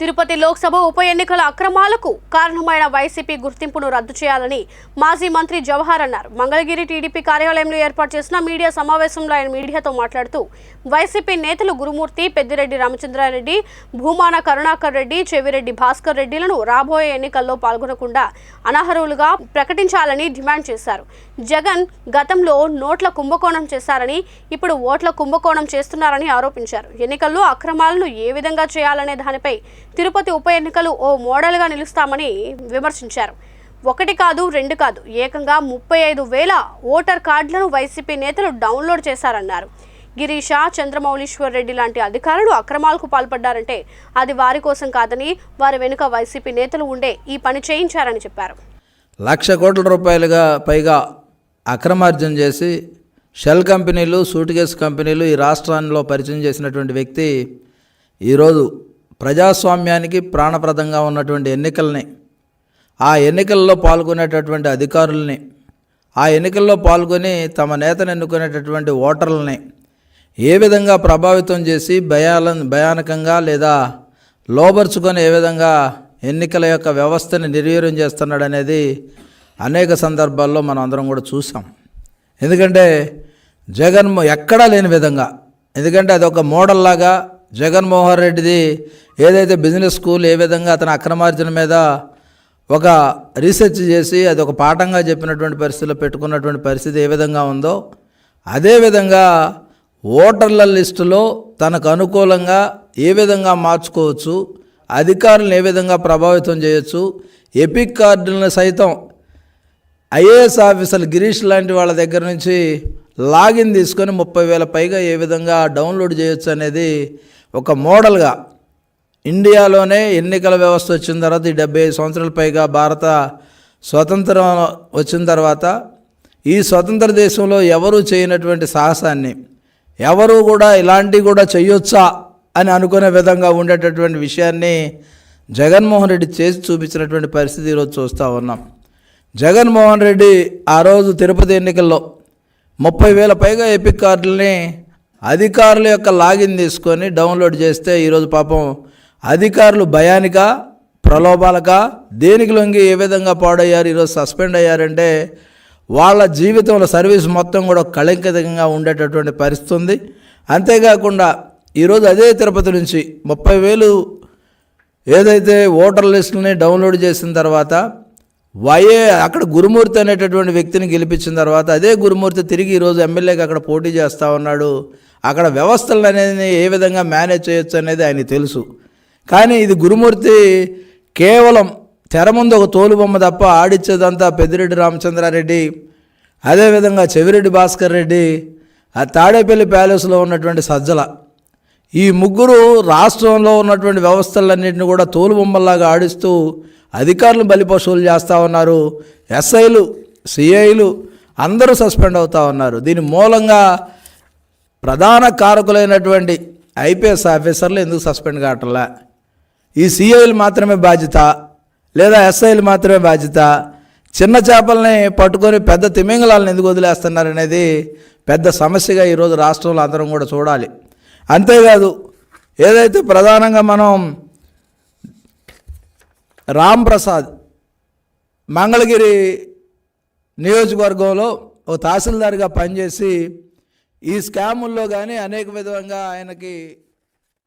తిరుపతి లోక్సభ ఉప ఎన్నికల అక్రమాలకు కారణమైన వైసీపీ గుర్తింపును రద్దు చేయాలని మాజీ మంత్రి జవహర్ అన్నారు. మంగళగిరి టీడీపీ కార్యాలయంలో ఏర్పాటు చేసిన మీడియా సమావేశంలో ఆయన మీడియాతో మాట్లాడుతూ వైసీపీ నేతలు గురుమూర్తి పెద్దిరెడ్డి రామచంద్రారెడ్డి భూమాన కరుణాకర్ రెడ్డి చెవిరెడ్డి భాస్కర్ రెడ్డిలను రాబోయే ఎన్నికల్లో పాల్గొనకుండా అనర్హులుగా ప్రకటించాలని డిమాండ్ చేశారు. జగన్ గతంలో నోట్ల కుంభకోణం చేశారని ఇప్పుడు ఓట్ల కుంభకోణం చేస్తున్నారని ఆరోపించారు. ఎన్నికల్లో అక్రమాలను ఏ విధంగా చేయాలనే దానిపై తిరుపతి ఉప ఎన్నికలు ఓ మోడల్గా నిలుస్తామని విమర్శించారు. ఒకటి కాదు రెండు కాదు ఏకంగా ముప్పై ఐదు వేల ఓటర్ కార్డులను వైసీపీ నేతలు డౌన్లోడ్ చేశారన్నారు. గిరీష చంద్రమౌళీశ్వర్ రెడ్డి లాంటి అధికారులు అక్రమాలకు పాల్పడ్డారంటే అది వారి కోసం కాదని వారి వెనుక వైసీపీ నేతలు ఉండే ఈ పని చేయించారని చెప్పారు. లక్ష కోట్ల రూపాయలుగా పైగా అక్రమార్జన చేసి షెల్ కంపెనీలు సూట్ కేసు కంపెనీలు ఈ రాష్ట్రాల్లో పరిచయం చేసినటువంటి వ్యక్తి ఈరోజు ప్రజాస్వామ్యానికి ప్రాణప్రదంగా ఉన్నటువంటి ఎన్నికల్ని ఆ ఎన్నికల్లో పాల్గొనేటటువంటి అధికారుల్ని ఆ ఎన్నికల్లో పాల్గొని తమ నేతను ఎన్నుకునేటటువంటి ఓటర్లని ఏ విధంగా ప్రభావితం చేసి భయాల భయానకంగా లేదా లోబర్చుకొని ఏ విధంగా ఎన్నికల యొక్క వ్యవస్థని నిర్వీర్యం చేస్తున్నాడు అనేది అనేక సందర్భాల్లో మనం అందరం కూడా చూసాం. ఎందుకంటే జగన్ ఎక్కడా లేని విధంగా ఎందుకంటే అది ఒక మోడల్లాగా జగన్మోహన్ రెడ్డిది ఏదైతే బిజినెస్ స్కూల్ ఏ విధంగా అతని అక్రమార్జన మీద ఒక రీసెర్చ్ చేసి అది ఒక పాఠంగా చెప్పినటువంటి పరిస్థితిలో పెట్టుకున్నటువంటి పరిస్థితి ఏ విధంగా ఉందో అదేవిధంగా ఓటర్ల లిస్టులో తనకు అనుకూలంగా ఏ విధంగా మార్చుకోవచ్చు అధికారులను ఏ విధంగా ప్రభావితం చేయొచ్చు ఎపిక్ కార్డులను సైతం ఐఏఎస్ ఆఫీసర్లు గిరీష్ లాంటి వాళ్ళ దగ్గర నుంచి లాగిన్ తీసుకొని ముప్పై వేల పైగా ఏ విధంగా డౌన్లోడ్ చేయొచ్చు అనేది ఒక మోడల్గా ఇండియాలోనే ఎన్నికల వ్యవస్థ వచ్చిన తర్వాత ఈ డెబ్బై ఐదు సంవత్సరాల పైగా భారత స్వతంత్రం వచ్చిన తర్వాత ఈ స్వతంత్ర దేశంలో ఎవరూ చేయనటువంటి సాహసాన్ని ఎవరు కూడా ఇలాంటివి కూడా చేయొచ్చా అని అనుకునే విధంగా ఉండేటటువంటి విషయాన్ని జగన్మోహన్ రెడ్డి చేసి చూపించినటువంటి పరిస్థితి ఈరోజు చూస్తూ ఉన్నాం. జగన్మోహన్ రెడ్డి ఆ రోజు తిరుపతి ఎన్నికల్లో ముప్పై వేల పైగా ఎపిక్ కార్డులని అధికారుల యొక్క లాగిన్ తీసుకొని డౌన్లోడ్ చేస్తే ఈరోజు పాపం అధికారులు భయానిక ప్రలోభాలక దేనికి లొంగి ఏ విధంగా పాడయ్యారు ఈరోజు సస్పెండ్ అయ్యారంటే వాళ్ళ జీవితంలో సర్వీస్ మొత్తం కూడా కళంకితంగా ఉండేటటువంటి పరిస్థితి ఉంది. అంతేకాకుండా ఈరోజు అదే తిరుపతి నుంచి ముప్పై వేలు ఏదైతే ఓటర్ లిస్టుని డౌన్లోడ్ చేసిన తర్వాత వైఏ అక్కడ గురుమూర్తి అనేటటువంటి వ్యక్తిని గెలిపించిన తర్వాత అదే గురుమూర్తి తిరిగి ఈరోజు ఎమ్మెల్యేగా అక్కడ పోటీ చేస్తూ ఉన్నాడు. అక్కడ వ్యవస్థలు అనేది ఏ విధంగా మేనేజ్ చేయొచ్చు అనేది ఆయన తెలుసు. కానీ ఇది గురుమూర్తి కేవలం తెర ముందు ఒక తోలుబొమ్మ తప్ప ఆడిచ్చేదంతా పెద్దిరెడ్డి రామచంద్రారెడ్డి అదేవిధంగా చెవిరెడ్డి భాస్కర్ రెడ్డి ఆ తాడేపల్లి ప్యాలెస్లో ఉన్నటువంటి సజ్జల. ఈ ముగ్గురు రాష్ట్రంలో ఉన్నటువంటి వ్యవస్థలన్నింటినీ కూడా తోలుబొమ్మల్లాగా ఆడిస్తూ అధికారులు బలిపశువులు చేస్తూ ఉన్నారు. ఎస్ఐలు సిఐలు అందరూ సస్పెండ్ అవుతూ ఉన్నారు. దీని మూలంగా ప్రధాన కారకులైనటువంటి ఐపీఎస్ ఆఫీసర్లు ఎందుకు సస్పెండ్ కావట్లా? ఈ సిఐలు మాత్రమే బాధ్యత లేదా ఎస్ఐలు మాత్రమే బాధ్యత? చిన్న చేపల్ని పట్టుకొని పెద్ద తిమింగలాలను ఎందుకు వదిలేస్తున్నారు అనేది పెద్ద సమస్యగా ఈరోజు రాష్ట్రంలో అందరం కూడా చూడాలి. అంతేకాదు ఏదైతే ప్రధానంగా మనం రామ్ ప్రసాద్ మంగళగిరి నియోజకవర్గంలో ఓ తహసీల్దార్గా పనిచేసి ఈ స్కాముల్లో కానీ అనేక విధంగా ఆయనకి